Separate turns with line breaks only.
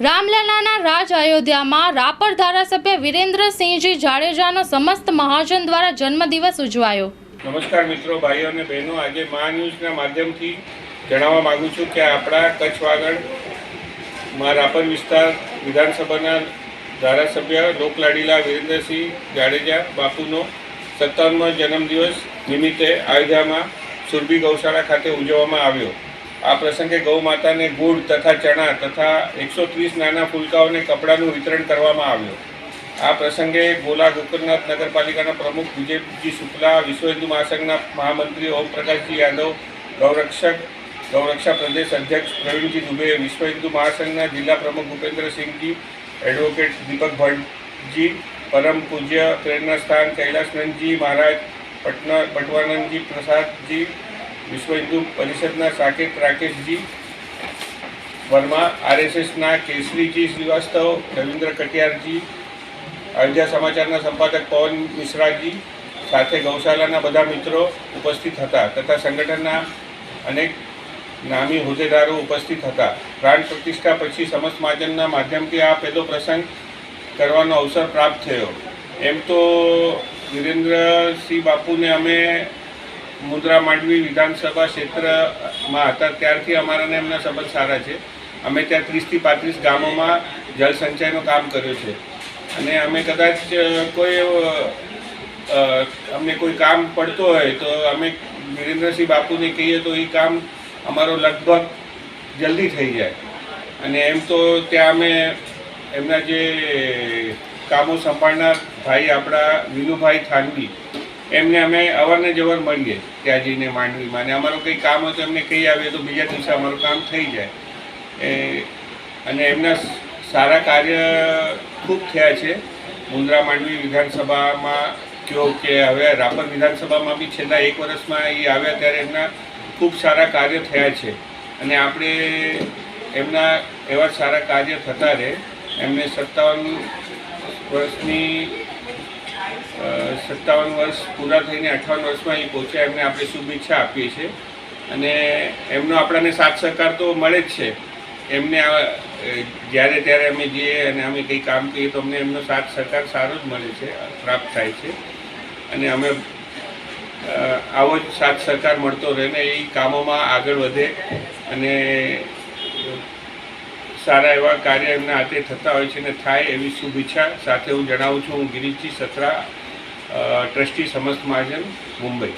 રામલલાના રાજ અયોધ્યામાં રાપર ધારાસભ્ય વિરેન્દ્રસિંહજી જાડેજાનો સમસ્ત મહાજન દ્વારા જન્મદિવસ ઉજવાયો.
નમસ્કાર મિત્રો, ભાઈઓ અને બહેનો, આજે મા ન્યૂઝના માધ્યમથી જણાવવા માગું છું કે આપણા કચ્છ વાગડમાં રાપર વિસ્તાર વિધાનસભાના ધારાસભ્ય લોકલાડીલા વિરેન્દ્રસિંહ જાડેજા બાપુનો સત્તાવનમો જન્મદિવસ નિમિત્તે અયોધ્યામાં સુરભી ગૌશાળા ખાતે ઉજવવામાં આવ્યો. આ પ્રસંગે ગૌ માતાને ગુડ તથા ચણા તથા એકસો ત્રીસ નાના ફૂલકાઓને કપડાનું વિતરણ કરવામાં આવ્યું. આ પ્રસંગે ગોલા ગોકરનાથ નગરપાલિકાના પ્રમુખ વિજયજી શુક્લા, વિશ્વ હિન્દુ મહાસંઘના મહામંત્રી ઓમ પ્રકાશજી યાદવ, ગૌરક્ષક, ગૌરક્ષા પ્રદેશ અધ્યક્ષ પ્રવીણજી દુબે, વિશ્વ હિન્દુ મહાસંઘના જિલ્લા પ્રમુખ ભૂપેન્દ્રસિંહજી, એડવોકેટ દીપક ભટ્ટજી, પરમ પૂજ્ય પ્રેરણા સ્થાન કૈલાસનંદજી મહારાજ, પટના પટવાનંદજી પ્રસાદજી વિશ્વ હિન્દુ પરિષદના સાકેત રાકેશજી વર્મા, આરએસએસના કેસરીજી શ્રીવાસ્તવ, રવિન્દ્ર કટિયારજી, અયોધ્યા સમાચારના સંપાદક પવન મિશ્રાજી સાથે ગૌશાલાના બધા મિત્રો ઉપસ્થિત હતા તથા સંગઠનના અનેક નામી હોદ્દેદારો ઉપસ્થિત હતા. પ્રાણ પ્રતિષ્ઠા પછી સમસ્ત મહાજનના માધ્યમથી આ પહેલો પ્રસંગ કરવાનો અવસર પ્રાપ્ત થયો. એમ તો વિરેન્દ્રસિંહ બાપુને અમે મુદ્રા માંડવી વિધાનસભા ક્ષેત્રમાં હતા. ત્યારથી અમારાને એમના સંબંધ સારા છે. અમે ત્યાં ત્રીસથી પાંત્રીસ ગામોમાં જળસંચયનું કામ કર્યું છે. અને અમે કદાચ કોઈ અમને કોઈ કામ પડતો હોય તો અમે વિરેન્દ્રસિંહ બાપુને કહીએ તો એ કામ અમારો લગભગ જલ્દી થઈ જાય. અને એમ તો ત્યાં અમે એમના જે કામો સંભાળનાર ભાઈ આપણા વિનુભાઈ થાનવી એમને અમે અવારને જવાર મળીએ ત્યાં જઈને માંડવીમાં અને અમારું કંઈ કામ હોય તો એમને કહી આવીએ તો બીજા દિવસે અમારું કામ થઈ જાય. એ, અને એમના સારા કાર્ય ખૂબ થયા છે. મુન્દ્રા માંડવી વિધાનસભામાં કયો કે હવે રાપર વિધાનસભામાં બી છેલ્લા એક વર્ષમાં એ આવ્યા ત્યારે એમના ખૂબ સારા કાર્ય થયા છે. અને આપણે એમના એવા સારા કાર્ય થતા રહે. એમને સત્તાવન વર્ષની સત્તાવન વર્ષ પૂરા થઈને અઠાવન વર્ષમાં એ પહોંચ્યા, એમને આપણે શુભેચ્છા આપીએ છીએ. અને એમનો આપણાને સાથ સહકાર તો મળે જ છે. એમને જ્યારે ત્યારે અમે જઈએ અને અમે કંઈ કામ કરીએ તો અમને એમનો સાથ સહકાર સારો જ મળે છે, પ્રાપ્ત થાય છે. અને અમે આવો જ સાથ સહકાર મળતો રહે ને એ કામોમાં આગળ વધે અને સારા એવા કાર્ય એમના હાથે થતા હોય છે અને થાય એવી શુભેચ્છા સાથે હું જણાવું છું. હું ગિરીશજી સત્રા ટ્રસ્ટી સમસ્ત મહાજન, મુંબઈ.